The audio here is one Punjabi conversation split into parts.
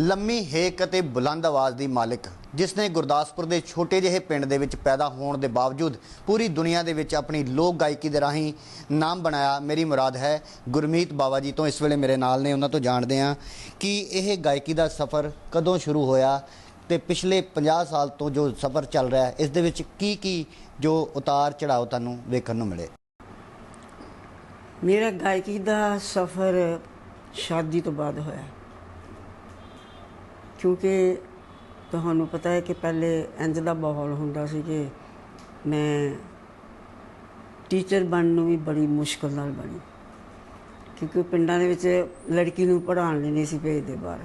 ਲੰਮੀ ਹੇਕ ਅਤੇ ਬੁਲੰਦ ਆਵਾਜ਼ ਦੀ ਮਾਲਕ ਜਿਸ ਨੇ ਗੁਰਦਾਸਪੁਰ ਦੇ ਛੋਟੇ ਜਿਹੇ ਪਿੰਡ ਦੇ ਵਿੱਚ ਪੈਦਾ ਹੋਣ ਦੇ ਬਾਵਜੂਦ ਪੂਰੀ ਦੁਨੀਆ ਦੇ ਵਿੱਚ ਆਪਣੀ ਲੋਕ ਗਾਇਕੀ ਦੇ ਰਾਹੀਂ ਨਾਮ ਬਣਾਇਆ, ਮੇਰੀ ਮੁਰਾਦ ਹੈ ਗੁਰਮੀਤ ਬਾਵਾ ਜੀ ਤੋਂ ਇਸ ਵੇਲੇ ਮੇਰੇ ਨਾਲ ਨੇ। ਉਹਨਾਂ ਤੋਂ ਜਾਣਦੇ ਹਾਂ ਕਿ ਇਹ ਗਾਇਕੀ ਦਾ ਸਫ਼ਰ ਕਦੋਂ ਸ਼ੁਰੂ ਹੋਇਆ ਤੇ ਪਿਛਲੇ 50 ਸਾਲ ਤੋਂ ਜੋ ਸਫ਼ਰ ਚੱਲ ਰਿਹਾ ਹੈ ਇਸ ਦੇ ਵਿੱਚ ਕੀ ਕੀ ਜੋ ਉਤਾਰ ਚੜਾਓ ਤੁਹਾਨੂੰ ਵੇਖਣ ਨੂੰ ਮਿਲੇ? ਮੇਰਾ ਗਾਇਕੀ ਦਾ ਸਫ਼ਰ ਸ਼ਾਦੀ ਤੋਂ ਬਾਅਦ ਹੋਇਆ। ਕਿਉਂਕਿ ਤੁਹਾਨੂੰ ਪਤਾ ਹੈ ਕਿ ਪਹਿਲੇ ਇੰਜ ਦਾ ਮਾਹੌਲ ਹੁੰਦਾ ਸੀ ਕਿ ਮੈਂ ਟੀਚਰ ਬਣਨ ਨੂੰ ਵੀ ਬੜੀ ਮੁਸ਼ਕਲ ਨਾਲ ਬਣੀ। ਕਿਉਂਕਿ ਪਿੰਡਾਂ ਦੇ ਵਿੱਚ ਲੜਕੀ ਨੂੰ ਪੜ੍ਹਾਉਣ ਲਈ ਨਹੀਂ ਸੀ ਭੇਜਦੇ ਬਾਹਰ,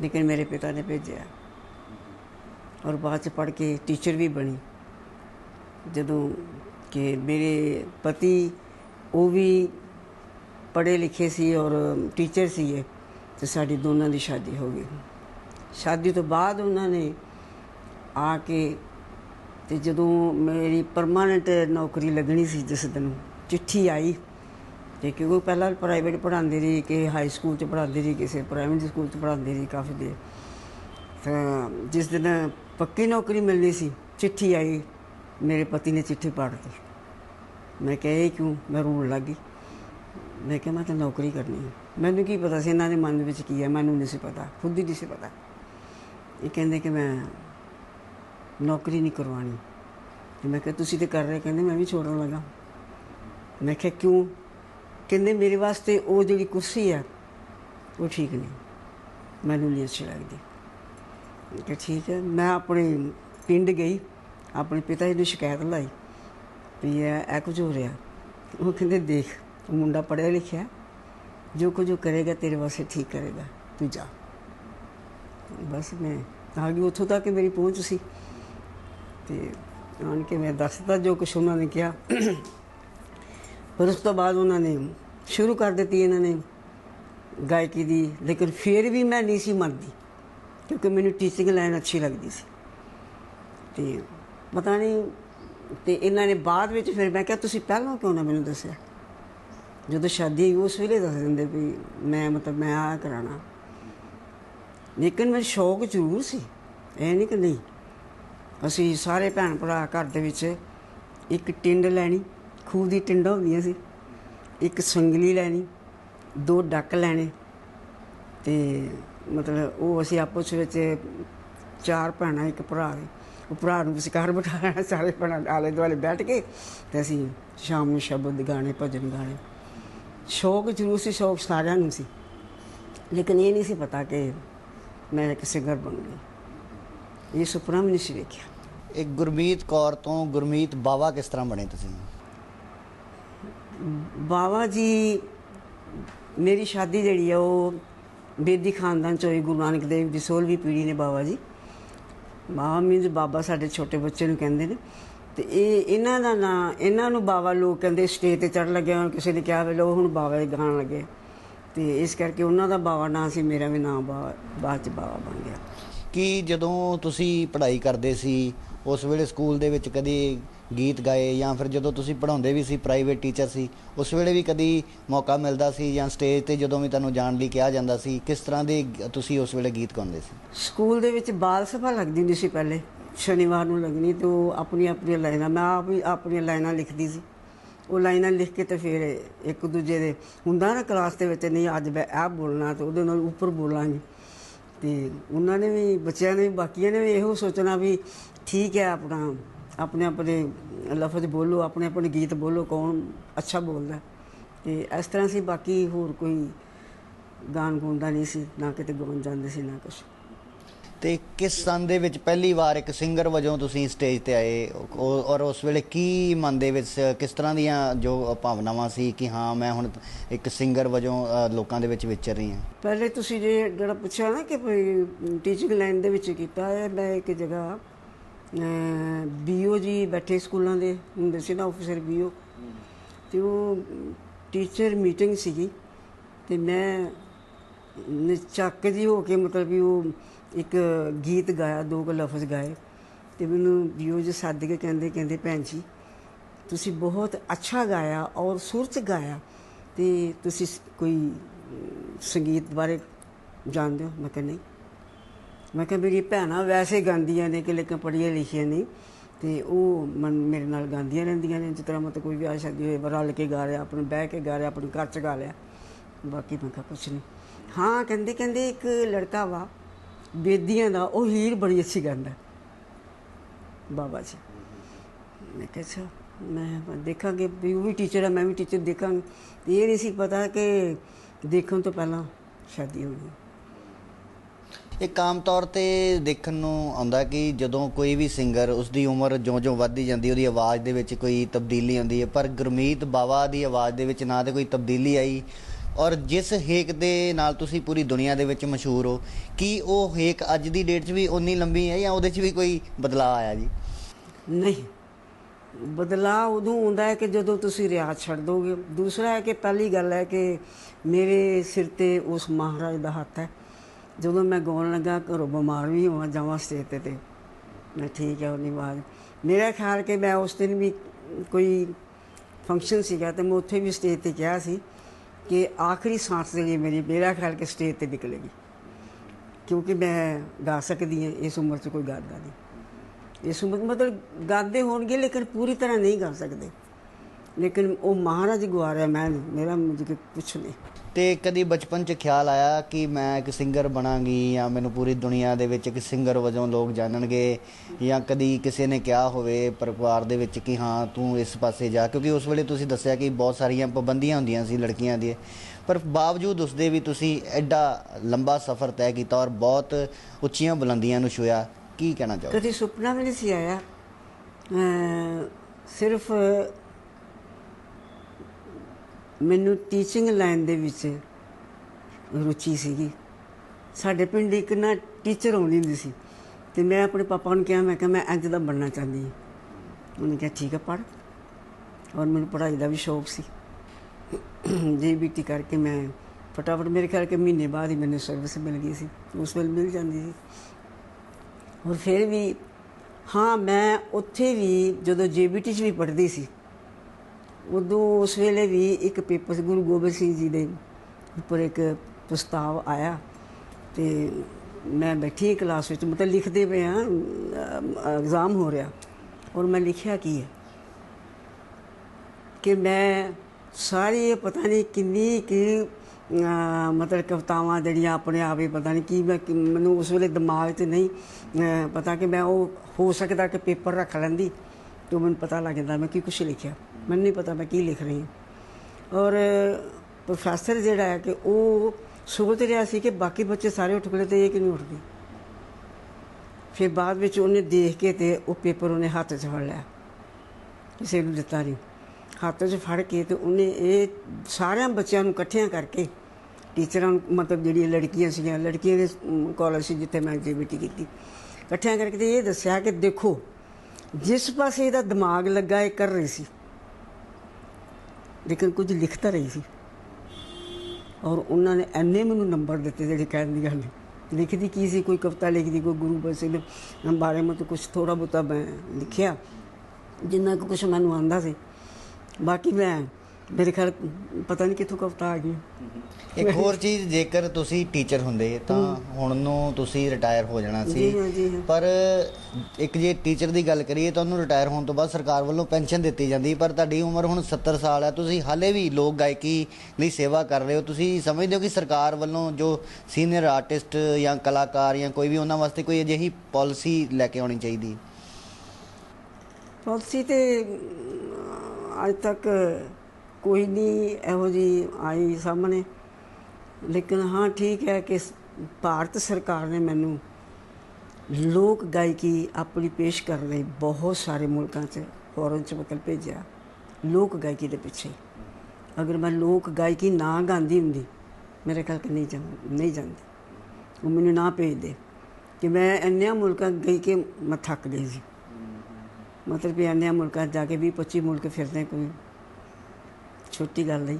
ਲੇਕਿਨ ਮੇਰੇ ਪਿਤਾ ਨੇ ਭੇਜਿਆ। ਔਰ ਬਾਅਦ ਚ ਪੜ੍ਹ ਕੇ ਟੀਚਰ ਵੀ ਬਣੀ। ਜਦੋਂ ਕਿ ਮੇਰੇ ਪਤੀ ਉਹ ਵੀ ਪੜ੍ਹੇ ਲਿਖੇ ਸੀ ਔਰ ਟੀਚਰ ਸੀਗੇ, ਤੇ ਸਾਡੀ ਦੋਨਾਂ ਦੀ ਸ਼ਾਦੀ ਹੋ ਗਈ। ਸ਼ਾਦੀ ਤੋਂ ਬਾਅਦ ਉਹਨਾਂ ਨੇ ਆ ਕੇ ਤੇ ਜਦੋਂ ਮੇਰੀ ਪਰਮਾਨੈਂਟ ਨੌਕਰੀ ਲੱਗਣੀ ਸੀ ਜਿਸ ਦਿਨ, ਚਿੱਠੀ ਆਈ ਤੇ ਕਿਉਂਕਿ ਪਹਿਲਾਂ ਪ੍ਰਾਈਵੇਟ ਪੜ੍ਹਾਉਂਦੀ ਰਹੀ, ਕਿ ਹਾਈ ਸਕੂਲ ਚ ਪੜ੍ਹਾਉਂਦੀ ਰਹੀ, ਕਿਸੇ ਪ੍ਰਾਇਮਰੀ ਸਕੂਲ ਚ ਪੜ੍ਹਾਉਂਦੀ ਰਹੀ ਕਾਫੀ ਦੇਰ। ਤਾਂ ਜਿਸ ਦਿਨ ਪੱਕੀ ਨੌਕਰੀ ਮਿਲਣੀ ਸੀ, ਚਿੱਠੀ ਆਈ, ਮੇਰੇ ਪਤੀ ਨੇ ਚਿੱਠੀ ਪੜ੍ਹ ਦਿੱਤੀ। ਮੈਂ ਕਿਹਾ ਕਿਉਂ? ਮੈਂ ਰੋਣ ਲੱਗੀ ਮੈਂ ਕਿਹਾ, ਮੈਂ ਤਾਂ ਨੌਕਰੀ ਕਰਨੀ ਹੈ ਮੈਨੂੰ ਕੀ ਪਤਾ ਸੀ, ਇਹਨਾਂ ਦੇ ਮਨ ਵਿੱਚ ਕੀ ਹੈ ਮੈਨੂੰ ਨਹੀਂ ਸੀ ਪਤਾ, ਖੁਦ ਹੀ ਨਹੀਂ ਸੀ ਪਤਾ। ਇਹ ਕਹਿੰਦੇ ਕਿ ਮੈਂ ਨੌਕਰੀ ਨਹੀਂ ਕਰਵਾਣੀ ਤੇ ਮੈਂ ਕਿਹਾ, ਤੁਸੀਂ ਤੇ ਕਰ ਰਹੇ ਕਹਿੰਦੇ, ਮੈਂ ਵੀ ਛੋੜਨ ਲੱਗਾ। ਮੈਂ ਕਿਹਾ, ਕਿਉਂ? ਕਹਿੰਦੇ, ਮੇਰੇ ਵਾਸਤੇ ਉਹ ਜਿਹੜੀ ਕੁਰਸੀ ਆ, ਉਹ ਠੀਕ ਨਹੀਂ। ਮੈਨੂੰ ਨਹੀਂ ਅੱਛੀ ਲੱਗਦੀ। ਮੈਂ ਕਿਹਾ, ਠੀਕ ਹੈ। ਮੈਂ ਆਪਣੇ ਪਿੰਡ ਗਈ, ਆਪਣੇ ਪਿਤਾ ਜੀ ਨੂੰ ਸ਼ਿਕਾਇਤ ਲਾਈ ਵੀ ਇਹ ਇਹ ਕੁਝ ਹੋ ਰਿਹਾ। ਉਹ ਕਹਿੰਦੇ, ਦੇਖ ਉਹ ਮੁੰਡਾ ਪੜ੍ਹਿਆ ਲਿਖਿਆ ਜੋ ਕੁਝ ਉਹ ਕਰੇਗਾ, ਤੇਰੇ ਵਾਸਤੇ ਠੀਕ ਕਰੇਗਾ। ਤੂੰ ਜਾ। ਬਸ ਮੈਂ ਆ ਗਈ, ਉੱਥੋਂ ਤੱਕ ਮੇਰੀ ਪਹੁੰਚ ਸੀ। ਤੇ ਆਣ ਕੇ ਮੈਂ ਦੱਸਦਾ ਜੋ ਕੁਝ ਉਹਨਾਂ ਨੇ ਕਿਹਾ। ਪਰ ਉਸ ਤੋਂ ਬਾਅਦ ਉਹਨਾਂ ਨੇ ਸ਼ੁਰੂ ਕਰ ਦਿੱਤੀ ਇਹਨਾਂ ਨੇ ਗਾਇਕੀ ਦੀ, ਲੇਕਿਨ ਫਿਰ ਵੀ ਮੈਂ ਨਹੀਂ ਸੀ ਮੰਨਦੀ, ਕਿਉਂਕਿ ਮੈਨੂੰ ਟੀਚਿੰਗ ਲਾਈਨ ਅੱਛੀ ਲੱਗਦੀ ਸੀ। ਤੇ ਪਤਾ ਨਹੀਂ, ਤੇ ਇਹਨਾਂ ਨੇ ਬਾਅਦ ਵਿੱਚ ਫਿਰ ਮੈਂ ਕਿਹਾ, ਤੁਸੀਂ ਪਹਿਲਾਂ ਕਿਉਂ ਨਾ ਮੈਨੂੰ ਦੱਸਿਆ? ਜਦੋਂ ਸ਼ਾਦੀ ਹੋਈ, ਉਸ ਵੇਲੇ ਦੱਸ ਦਿੰਦੇ ਵੀ ਮੈਂ ਮਤਲਬ ਮੈਂ ਆ ਕਰਾਣਾ ਲੇਕਿਨ ਮੈਨੂੰ ਸ਼ੌਕ ਜ਼ਰੂਰ ਸੀ। ਇਹ ਨਹੀਂ ਕਿ ਨਹੀਂ। ਅਸੀਂ ਸਾਰੇ ਭੈਣ ਭਰਾ ਘਰ ਦੇ ਵਿੱਚ ਇੱਕ ਟਿੰਡ ਲੈਣੀ, ਖੂਹ ਦੀ ਟਿੰਡਾਂ ਹੁੰਦੀਆਂ ਸੀ। ਇੱਕ ਸੰਗਲੀ ਲੈਣੀ, ਦੋ ਡੱਕ ਲੈਣੇ ਤੇ ਮਤਲਬ ਉਹ ਅਸੀਂ ਆਪਸ ਵਿੱਚ ਚਾਰ ਭੈਣਾਂ, ਇੱਕ ਭਰਾ ਦੇ ਉਹ ਭਰਾ ਨੂੰ ਵਿਚਕਾਰ ਬਿਠਾਇਆ, ਸਾਰੇ ਭੈਣਾਂ ਆਲੇ ਦੁਆਲੇ ਬੈਠ ਕੇ ਤੇ ਅਸੀਂ ਸ਼ਾਮ ਨੂੰ ਸ਼ਬਦ ਗਾਣੇ, ਭਜਨ ਗਾਣੇ। ਸ਼ੌਕ ਜ਼ਰੂਰ ਸੀ, ਸ਼ੌਕ ਸਾਰਿਆਂ ਨੂੰ ਸੀ। ਲੇਕਿਨ ਇਹ ਨਹੀਂ ਸੀ ਪਤਾ ਕਿ ਮੈਂ ਇੱਕ ਸਿੰਗਰ ਬਣੂੰਗੀ ਇਹ ਸੁਪਨਾ ਵੀ ਨਹੀਂ ਸੀ ਵੇਖਿਆ। ਇੱਕ ਗੁਰਮੀਤ ਕੌਰ ਤੋਂ ਗੁਰਮੀਤ ਬਾਵਾ ਕਿਸ ਤਰ੍ਹਾਂ ਬਣੇ ਤੁਸੀਂ? ਬਾਵਾ ਜੀ ਮੇਰੀ ਸ਼ਾਦੀ ਜਿਹੜੀ ਆ ਉਹ ਬੇਦੀ ਖਾਨਦਾਨ ਚੋਂ ਹੋਈ ਗੁਰੂ ਨਾਨਕ ਦੇਵ ਦੀ 16ਵੀਂ ਪੀੜ੍ਹੀ ਨੇ ਬਾਵਾ ਜੀ। ਬਾਵਾ ਮੀਨਸ ਬਾਬਾ ਸਾਡੇ ਛੋਟੇ ਬੱਚੇ ਨੂੰ ਕਹਿੰਦੇ ਨੇ। ਤੇ ਇਹ ਇਹਨਾਂ ਦਾ ਨਾਂ ਇਹਨਾਂ ਨੂੰ ਬਾਵਾ ਲੋਕ ਕਹਿੰਦੇ ਸਟੇਜ ਤੇ ਚੜ ਲੱਗੇ ਹੋਣ ਕਿਸੇ ਨੇ ਕਿਹਾ ਵੇ ਲੋ ਹੁਣ ਬਾਵਾ ਦੇ ਗਾਣ ਲੱਗੇ ਤੇ ਇਸ ਕਰਕੇ ਉਹਨਾਂ ਦਾ ਬਾਵਾ ਨਾਂ ਸੀ ਮੇਰਾ ਵੀ ਨਾਂ ਬਾਅਦ ਚ ਬਾਵਾ ਬਣ ਗਿਆ। ਕਿ ਜਦੋਂ ਤੁਸੀਂ ਪੜ੍ਹਾਈ ਕਰਦੇ ਸੀ ਉਸ ਵੇਲੇ ਸਕੂਲ ਦੇ ਵਿੱਚ ਕਦੀ ਗੀਤ ਗਾਏ ਜਾਂ ਫਿਰ ਜਦੋਂ ਤੁਸੀਂ ਪੜ੍ਹਾਉਂਦੇ ਵੀ ਸੀ ਪ੍ਰਾਈਵੇਟ ਟੀਚਰ ਸੀ ਉਸ ਵੇਲੇ ਵੀ ਕਦੀ ਮੌਕਾ ਮਿਲਦਾ ਸੀ ਜਾਂ ਸਟੇਜ ਤੇ ਜਦੋਂ ਵੀ ਤੁਹਾਨੂੰ ਜਾਣ ਲਈ ਕਿਹਾ ਜਾਂਦਾ ਸੀ ਕਿਸ ਤਰ੍ਹਾਂ ਦੇ ਤੁਸੀਂ ਉਸ ਵੇਲੇ ਗੀਤ ਗਾਉਂਦੇ ਸੀ? ਸਕੂਲ ਦੇ ਵਿੱਚ ਬਾਲ ਸਭਾ ਲੱਗਦੀ ਹੁੰਦੀ ਸੀ ਪਹਿਲੇ ਸ਼ਨੀਵਾਰ ਨੂੰ ਲੱਗਣੀ ਤੇ ਉਹ ਆਪਣੀ ਆਪਣੀ ਲਾਈਨਾਂ ਮੈਂ ਆਪ ਹੀ ਆਪਣੀਆਂ ਲਾਈਨਾਂ ਲਿਖਦੀ ਸੀ। ਉਹ ਲਾਈਨਾਂ ਲਿਖ ਕੇ ਤੇ ਫਿਰ ਇੱਕ ਦੂਜੇ ਦੇ ਹੁੰਦਾ ਨਾ ਕਲਾਸ ਦੇ ਵਿੱਚ, ਨਹੀਂ ਅੱਜ ਮੈਂ ਇਹ ਬੋਲਣਾ ਤੇ ਉਹਦੇ ਨਾਲ ਉੱਪਰ ਬੋਲਾਂਗੇ। ਤੇ ਉਹਨਾਂ ਨੇ ਵੀ, ਬੱਚਿਆਂ ਨੇ ਵੀ, ਬਾਕੀਆਂ ਨੇ ਵੀ ਇਹੋ ਸੋਚਣਾ ਵੀ ਠੀਕ ਹੈ ਆਪਣਾ, ਆਪਣੇ ਆਪਣੇ ਲਫ਼ਜ਼ ਬੋਲੋ, ਆਪਣੇ ਆਪਣੇ ਗੀਤ ਬੋਲੋ, ਕੌਣ ਅੱਛਾ ਬੋਲਦਾ। ਤੇ ਇਸ ਤਰ੍ਹਾਂ ਸੀ, ਬਾਕੀ ਹੋਰ ਕੋਈ ਗਾਣ ਗਾਉਂਦਾ ਨਹੀਂ ਸੀ, ਨਾ ਕਿਤੇ ਗਾਉਣ ਜਾਂਦੇ ਸੀ, ਨਾ ਕੁਛ। ਤੇ ਕਿਸ ਸੰਨ ਦੇ ਵਿੱਚ ਪਹਿਲੀ ਵਾਰ ਇੱਕ ਸਿੰਗਰ ਵਜੋਂ ਤੁਸੀਂ ਸਟੇਜ ਤੇ ਆਏ? ਔਰ ਉਸ ਵੇਲੇ ਕੀ ਮਨ ਦੇ ਵਿੱਚ ਕਿਸ ਤਰ੍ਹਾਂ ਦੀਆਂ ਜੋ ਭਾਵਨਾਵਾਂ ਸੀ ਕਿ ਹਾਂ, ਮੈਂ ਹੁਣ ਇੱਕ ਸਿੰਗਰ ਵਜੋਂ ਲੋਕਾਂ ਦੇ ਵਿੱਚ ਵਿਚਰ ਰਹੀ ਹਾਂ? ਪਹਿਲੇ ਤੁਸੀਂ ਜੇ ਜਿਹੜਾ ਪੁੱਛਿਆ ਨਾ ਕਿ ਟੀਚਿੰਗ ਲਾਈਨ ਦੇ ਵਿੱਚ ਕੀਤਾ ਹੈ ਮੈਂ ਇੱਕ ਜਗ੍ਹਾ ਬੀਓ ਜੀ ਬੈਠੇ ਸਕੂਲਾਂ ਦੇ, ਹੁੰਦੇ ਸੀ ਨਾ ਆਫੀਸਰ ਬੀਓ ਤੇ ਉਹ ਟੀਚਰ ਮੀਟਿੰਗ ਸੀਗੀ ਤੇ ਮੈਂ ਨਚੱਕ ਜੀ ਹੋ ਕੇ ਮਤਲਬ ਵੀ ਉਹ ਇੱਕ ਗੀਤ ਗਾਇਆ, ਦੋ ਕੁ ਲਫ਼ਜ਼ ਗਾਏ ਤੇ ਮੈਨੂੰ ਬੀਓ ਜੀ ਸੱਦ ਕੇ ਕਹਿੰਦੇ ਕਹਿੰਦੇ ਭੈਣ ਜੀ, ਤੁਸੀਂ ਬਹੁਤ ਅੱਛਾ ਗਾਇਆ ਔਰ ਸੁਰ ਚ ਗਾਇਆ ਤੇ ਤੁਸੀਂ ਕੋਈ ਸੰਗੀਤ ਬਾਰੇ ਜਾਣਦੇ ਹੋ? ਮੈਂ ਕਿਹਾ ਨਹੀਂ। ਮੈਂ ਕਿਹਾ ਮੇਰੀ ਭੈਣਾਂ ਵੈਸੇ ਗਾਉਂਦੀਆਂ ਨੇ ਕਿ ਲੇਕਿਨ ਪੜ੍ਹੀਆਂ ਲਿਖੀਆਂ ਨਹੀਂ ਤੇ ਉਹ ਮਨ, ਮੇਰੇ ਨਾਲ ਗਾਉਂਦੀਆਂ ਰਹਿੰਦੀਆਂ ਨੇ, ਜਿਸ ਤਰ੍ਹਾਂ ਮਤਲਬ ਕੋਈ ਵਿਆਹ ਸ਼ਾਦੀ ਹੋਏ, ਰਲ ਕੇ ਗਾ ਰਿਹਾ, ਆਪਣੇ ਬਹਿ ਕੇ ਗਾ ਰਿਹਾ, ਆਪਣੇ ਘਰ ਚ ਗਾ ਲਿਆ। ਬਾਕੀ ਮੈਂ ਕਿਹਾ ਕੁਛ ਨਹੀਂ। ਹਾਂ, ਕਹਿੰਦੇ ਕਹਿੰਦੇ ਇੱਕ ਲੜਕਾ ਵਾ ਬੇਦੀਆਂ ਦਾ, ਉਹ ਹੀਰ ਬੜੀ ਅੱਛੀ ਗਾਉਂਦਾ ਬਾਬਾ ਜੀ। ਮੈਂ ਕਿਹਾ, ਅੱਛਾ, ਮੈਂ ਦੇਖਾਂਗੇ ਵੀ ਉਹ ਵੀ ਟੀਚਰ ਹੈ, ਮੈਂ ਵੀ ਟੀਚਰ ਦੇਖਾਂਗੇ। ਇਹ ਨਹੀਂ ਸੀ ਪਤਾ ਕਿ ਦੇਖਣ ਤੋਂ ਪਹਿਲਾਂ ਸ਼ਾਦੀ ਹੋ ਗਈ ਇੱਕ ਆਮ ਤੌਰ ਤੇ ਦੇਖਣ ਨੂੰ ਆਉਂਦਾ ਕਿ ਜਦੋਂ ਕੋਈ ਵੀ ਸਿੰਗਰ ਉਸ ਦੀ ਉਮਰ ਜਿਉਂ-ਜਿਉਂ ਵੱਧਦੀ ਜਾਂਦੀ ਉਹਦੀ ਆਵਾਜ਼ ਦੇ ਵਿੱਚ ਕੋਈ ਤਬਦੀਲੀ ਆਉਂਦੀ ਹੈ, ਪਰ ਗੁਰਮੀਤ ਬਾਵਾ ਦੀ ਆਵਾਜ਼ ਦੇ ਵਿੱਚ ਨਾ ਤੇ ਕੋਈ ਤਬਦੀਲੀ ਆਈ ਔਰ ਜਿਸ ਹੇਕ ਦੇ ਨਾਲ ਤੁਸੀਂ ਪੂਰੀ ਦੁਨੀਆ ਦੇ ਵਿੱਚ ਮਸ਼ਹੂਰ ਹੋ, ਕੀ ਉਹ ਹੇਕ ਅੱਜ ਦੀ ਡੇਟ 'ਚ ਵੀ ਉਨੀ ਲੰਬੀ ਹੈ ਜਾਂ ਉਹਦੇ 'ਚ ਵੀ ਕੋਈ ਬਦਲਾਅ ਆਇਆ ਜੀ? ਨਹੀਂ। ਬਦਲਾਅ ਉਦੋਂ ਹੁੰਦਾ ਹੈ ਕਿ ਜਦੋਂ ਤੁਸੀਂ ਰਿਆਜ਼ ਛੱਡ ਦੋਗੇ। ਦੂਸਰਾ ਹੈ ਕਿ ਪਹਿਲੀ ਗੱਲ ਹੈ ਕਿ ਮੇਰੇ ਸਿਰ ਤੇ ਉਸ ਮਹਾਰਾਜ ਦਾ ਹੱਥ ਹੈ। ਜਦੋਂ ਮੈਂ ਗਾਉਣ ਲੱਗਾ, ਘਰੋਂ ਬਿਮਾਰ ਵੀ ਹੋਵਾਂ ਜਾਵਾਂ ਸਟੇਜ ਤੇ ਤੇ ਮੈਂ ਠੀਕ ਹੈ, ਉਹਦੀ ਬਾਅਦ ਮੇਰਾ ਖਿਆਲ ਕਿ ਮੈਂ ਉਸ ਦਿਨ ਵੀ ਕੋਈ ਫੰਕਸ਼ਨ ਸੀਗਾ ਤੇ ਮੈਂ ਉੱਥੇ ਵੀ ਸਟੇਜ ਤੇ ਕਿਹਾ ਸੀ। ਕਿ ਆਖਰੀ ਸਾਂਸ ਜਿਹੜੀ ਮੇਰੀ ਮੇਰਾ ਖਿਆਲ ਕਿ ਸਟੇਜ ਤੇ ਨਿਕਲੇਗੀ। ਕਿਉਂਕਿ ਮੈਂ ਗਾ ਸਕਦੀ ਹਾਂ, ਇਸ ਉਮਰ 'ਚ ਕੋਈ ਗਾਦਾ ਨਹੀਂ। ਇਸ ਉਮਰ ਮਤਲਬ ਗਾਦੇ ਹੋਣਗੇ, ਲੇਕਿਨ ਪੂਰੀ ਤਰ੍ਹਾਂ ਨਹੀਂ ਗਾ ਸਕਦੇ। ਲੇਕਿਨ ਉਹ ਮਹਾਰਾਜ ਗਵਾਰਿਆ ਮੈਂ ਮੇਰਾ ਮੁझे ਕੁਛ ਨਹੀਂ। ਤੇ ਕਦੀ ਬਚਪਨ 'ਚ ਖਿਆਲ ਆਇਆ ਕਿ ਮੈਂ ਇੱਕ ਸਿੰਗਰ ਬਣਾਂਗੀ ਜਾਂ ਮੈਨੂੰ ਪੂਰੀ ਦੁਨੀਆ ਦੇ ਵਿੱਚ ਇੱਕ ਸਿੰਗਰ ਵਜੋਂ ਲੋਕ ਜਾਣਨਗੇ ਜਾਂ ਕਦੀ ਕਿਸੇ ਨੇ ਕਿਹਾ ਹੋਵੇ ਪਰਿਵਾਰ ਦੇ ਵਿੱਚ ਕਿ ਹਾਂ ਤੂੰ ਇਸ ਪਾਸੇ ਜਾ। ਕਿਉਂਕਿ ਉਸ ਵੇਲੇ ਤੁਸੀਂ ਦੱਸਿਆ ਕਿ ਬਹੁਤ ਸਾਰੀਆਂ ਪਾਬੰਦੀਆਂ ਹੁੰਦੀਆਂ ਸੀ ਲੜਕੀਆਂ ਦੀਆਂ। ਪਰ ਬਾਵਜੂਦ ਉਸ ਦੇ ਵੀ ਤੁਸੀਂ ਐਡਾ ਲੰਬਾ ਸਫ਼ਰ ਤੈਅ ਕੀਤਾ ਔਰ ਬਹੁਤ ਉੱਚੀਆਂ ਬੁਲੰਦੀਆਂ ਨੂੰ ਛੂਇਆ ਕੀ ਕਹਿਣਾ ਚਾਹੋਗੇ? ਕਦੀ ਸੁਪਨਾ ਵੀ ਨਹੀਂ ਸੀ ਆਇਆ। ਸਿਰਫ ਮੈਨੂੰ ਟੀਚਿੰਗ ਲਾਈਨ ਦੇ ਵਿੱਚ ਰੁਚੀ ਸੀਗੀ। ਸਾਡੇ ਪਿੰਡ ਇੱਕ ਨਾ ਟੀਚਰ ਆਉਂਦੀ ਹੁੰਦੀ ਸੀ ਤੇ ਮੈਂ ਆਪਣੇ ਪਾਪਾ ਨੂੰ ਕਿਹਾ, ਮੈਂ ਕਿਹਾ ਮੈਂ ਇੰਜ ਦਾ ਬਣਨਾ ਚਾਹੁੰਦੀ ਹਾਂ। ਉਹਨੇ ਕਿਹਾ, ਠੀਕ ਹੈ ਪੜ੍ਹ। ਔਰ ਮੈਨੂੰ ਪੜ੍ਹਾਈ ਦਾ ਵੀ ਸ਼ੌਕ ਸੀ। ਜੇ ਜੀਬੀਟੀ ਕਰਕੇ ਮੈਂ ਫਟਾਫਟ ਮੇਰੇ ਖਿਆਲ ਕੇ ਮਹੀਨੇ ਬਾਅਦ ਹੀ ਮੈਨੂੰ ਸਰਵਿਸ ਮਿਲ ਗਈ ਸੀ। ਉਸ ਵੇਲੇ ਮਿਲ ਜਾਂਦੀ ਸੀ। ਔਰ ਫਿਰ ਵੀ, ਹਾਂ, ਮੈਂ ਉੱਥੇ ਵੀ ਜਦੋਂ ਜੀਬੀਟੀ 'ਚ ਵੀ ਪੜ੍ਹਦੀ ਸੀ ਉਦੋਂ ਉਸ ਵੇਲੇ ਵੀ ਇੱਕ ਪੇਪਰ ਗੁਰੂ ਗੋਬਿੰਦ ਸਿੰਘ ਜੀ ਦੇ ਉੱਪਰ ਇੱਕ ਪ੍ਰਸਤਾਵ ਆਇਆ ਤੇ ਮੈਂ ਬੈਠੀ ਕਲਾਸ ਵਿੱਚ, ਮਤਲਬ ਲਿਖਦੇ ਪਏ ਆ ਐਗਜ਼ਾਮ ਹੋ ਰਿਹਾ ਔਰ ਮੈਂ ਲਿਖਿਆ ਕੀ ਹੈ? ਕਿ ਮੈਂ ਸਾਰੀ ਇਹ ਪਤਾ ਨਹੀਂ ਕਿੰਨੀ ਕਿ ਮਤਲਬ ਕਵਿਤਾਵਾਂ ਜਿਹੜੀਆਂ ਆਪਣੇ ਆਪ ਹੀ ਪਤਾ ਨਹੀਂ ਕੀ ਮੈਂ ਮੈਨੂੰ ਉਸ ਵੇਲੇ ਦਿਮਾਗ 'ਚ ਨਹੀਂ ਪਤਾ ਕਿ ਮੈਂ ਉਹ ਹੋ ਸਕਦਾ ਕਿ ਪੇਪਰ ਰੱਖ ਲੈਂਦੀ ਤੇ ਮੈਨੂੰ ਪਤਾ ਲੱਗ ਜਾਂਦਾ ਮੈਂ ਕੀ ਕੁਛ ਲਿਖਿਆ। ਮੈਨੂੰ ਨਹੀਂ ਪਤਾ ਮੈਂ ਕੀ ਲਿਖ ਰਹੀ ਹਾਂ। ਔਰ ਪ੍ਰੋਫੈਸਰ ਜਿਹੜਾ ਹੈ ਕਿ ਉਹ ਸੋਚ ਰਿਹਾ ਸੀ ਕਿ ਬਾਕੀ ਬੱਚੇ ਸਾਰੇ ਉੱਠ ਗਏ ਤੇ ਇਹ ਕਿਉਂ ਨਹੀਂ ਉੱਠਦੇ? ਫਿਰ ਬਾਅਦ ਵਿੱਚ ਉਹਨੇ ਦੇਖ ਕੇ ਤੇ ਉਹ ਪੇਪਰ ਉਹਨੇ ਹੱਥ 'ਚ ਫੜ ਲਿਆ। ਕਿਸੇ ਨੂੰ ਦਿੱਤਾ ਨਹੀਂ। ਹੱਥ 'ਚ ਫੜ ਕੇ ਤੇ ਉਹਨੇ ਇਹ ਸਾਰਿਆਂ ਬੱਚਿਆਂ ਨੂੰ ਇਕੱਠਿਆਂ ਕਰਕੇ ਟੀਚਰਾਂ ਨੂੰ ਮਤਲਬ ਜਿਹੜੀਆਂ ਲੜਕੀਆਂ ਸੀਗੀਆਂ, ਲੜਕੀਆਂ ਦੇ ਕਾਲਜ ਸੀ ਜਿੱਥੇ ਮੈਂ ਜੀਬੀਟੀ ਕੀਤੀ, ਇਕੱਠਿਆਂ ਕਰਕੇ ਤੇ ਇਹ ਦੱਸਿਆ ਕਿ ਦੇਖੋ, ਜਿਸ ਪਾਸੇ ਇਹਦਾ ਦਿਮਾਗ ਲੱਗਾ, ਇਹ ਕਰ ਰਹੀ ਸੀ। ਲੇਕਿਨ ਕੁਝ ਲਿਖਤਾ ਰਹੀ ਸੀ। ਔਰ ਉਹਨਾਂ ਨੇ ਐਨੇ ਮੈਨੂੰ ਨੰਬਰ ਦਿੱਤੇ ਜਿਹੜੇ ਕਹਿਣ ਦੀ ਗੱਲ। ਨਹੀਂ ਲਿਖਦੀ ਕੀ ਸੀ? ਕੋਈ ਕਵਿਤਾ ਲਿਖਦੀ, ਕੋਈ ਗੁਰੂ ਬਸੇ ਦੇ ਬਾਰੇ ਮਤ ਕੁਝ ਥੋੜਾ ਬਹੁਤਾ ਮੈਂ ਲਿਖਿਆ। ਜਿੰਨਾ ਕੁ ਕੁਝ ਮੈਨੂੰ ਆਂਦਾ ਸੀ। ਬਾਕੀ ਮੈਂ ਮੇਰੇ ਖਿਆਲ ਪਤਾ ਨਹੀਂ ਕਿੱਥੋਂ ਕਵਿਤਾ ਆ ਗਈ। ਇੱਕ ਹੋਰ ਚੀਜ਼ ਜੇਕਰ ਤੁਸੀਂ ਟੀਚਰ ਹੁੰਦੇ ਤਾਂ ਹੁਣ ਨੂੰ ਤੁਸੀਂ ਰਿਟਾਇਰ ਹੋ ਜਾਣਾ ਸੀ। ਪਰ ਇੱਕ ਜੇ ਟੀਚਰ ਦੀ ਗੱਲ ਕਰੀਏ ਤਾਂ ਉਹਨੂੰ ਰਿਟਾਇਰ ਹੋਣ ਤੋਂ ਬਾਅਦ ਸਰਕਾਰ ਵੱਲੋਂ ਪੈਨਸ਼ਨ ਦਿੱਤੀ ਜਾਂਦੀ ਪਰ ਤੁਹਾਡੀ ਉਮਰ ਹੁਣ 70 ਸਾਲ ਹੈ। ਤੁਸੀਂ ਹਾਲੇ ਵੀ ਲੋਕ ਗਾਇਕੀ ਲਈ ਸੇਵਾ ਕਰ ਰਹੇ ਹੋ। ਤੁਸੀਂ ਸਮਝਦੇ ਹੋ ਕਿ ਸਰਕਾਰ ਵੱਲੋਂ ਜੋ ਸੀਨੀਅਰ ਆਰਟਿਸਟ ਜਾਂ ਕਲਾਕਾਰ ਜਾਂ ਕੋਈ ਵੀ ਉਹਨਾਂ ਵਾਸਤੇ ਕੋਈ ਅਜਿਹੀ ਪਾਲਿਸੀ ਲੈ ਕੇ ਆਉਣੀ ਚਾਹੀਦੀ? ਪਾਲਿਸੀ ਤੇ ਅੱਜ ਤੱਕ ਕੋਈ ਨਹੀਂ ਇਹੋ ਜੀ ਆਈ ਸਾਹਮਣੇ। ਲੇਕਿਨ ਹਾਂ, ਠੀਕ ਹੈ ਕਿ ਭਾਰਤ ਸਰਕਾਰ ਨੇ ਮੈਨੂੰ ਲੋਕ ਗਾਇਕੀ ਆਪਣੀ ਪੇਸ਼ ਕਰਨ ਲਈ ਬਹੁਤ ਸਾਰੇ ਮੁਲਕਾਂ 'ਚ, ਫੋਰਨ 'ਚ ਮਤਲਬ ਭੇਜਿਆ। ਲੋਕ ਗਾਇਕੀ ਦੇ ਪਿੱਛੇ। ਅਗਰ ਮੈਂ ਲੋਕ ਗਾਇਕੀ ਨਾ ਗਾਉਂਦੀ ਹੁੰਦੀ, ਮੇਰੇ ਖਿਆਲ ਕਿ ਨਹੀਂ ਜਾਂ, ਨਹੀਂ ਜਾਂਦੀ। ਉਹ ਮੈਨੂੰ ਨਾ ਭੇਜਦੇ ਕਿ ਮੈਂ ਇੰਨਿਆਂ ਮੁਲਕਾਂ ਗਈ ਕਿ ਮੈਂ ਥੱਕ ਗਈ ਸੀ। ਮਤਲਬ ਕਿ ਇੰਨਿਆਂ ਮੁਲਕਾਂ 'ਚ ਜਾ ਕੇ 20 25 ਮੁਲਕ ਫਿਰਦੇ ਕੋਈ। ਛੋਟੀ ਗੱਲ ਨਹੀਂ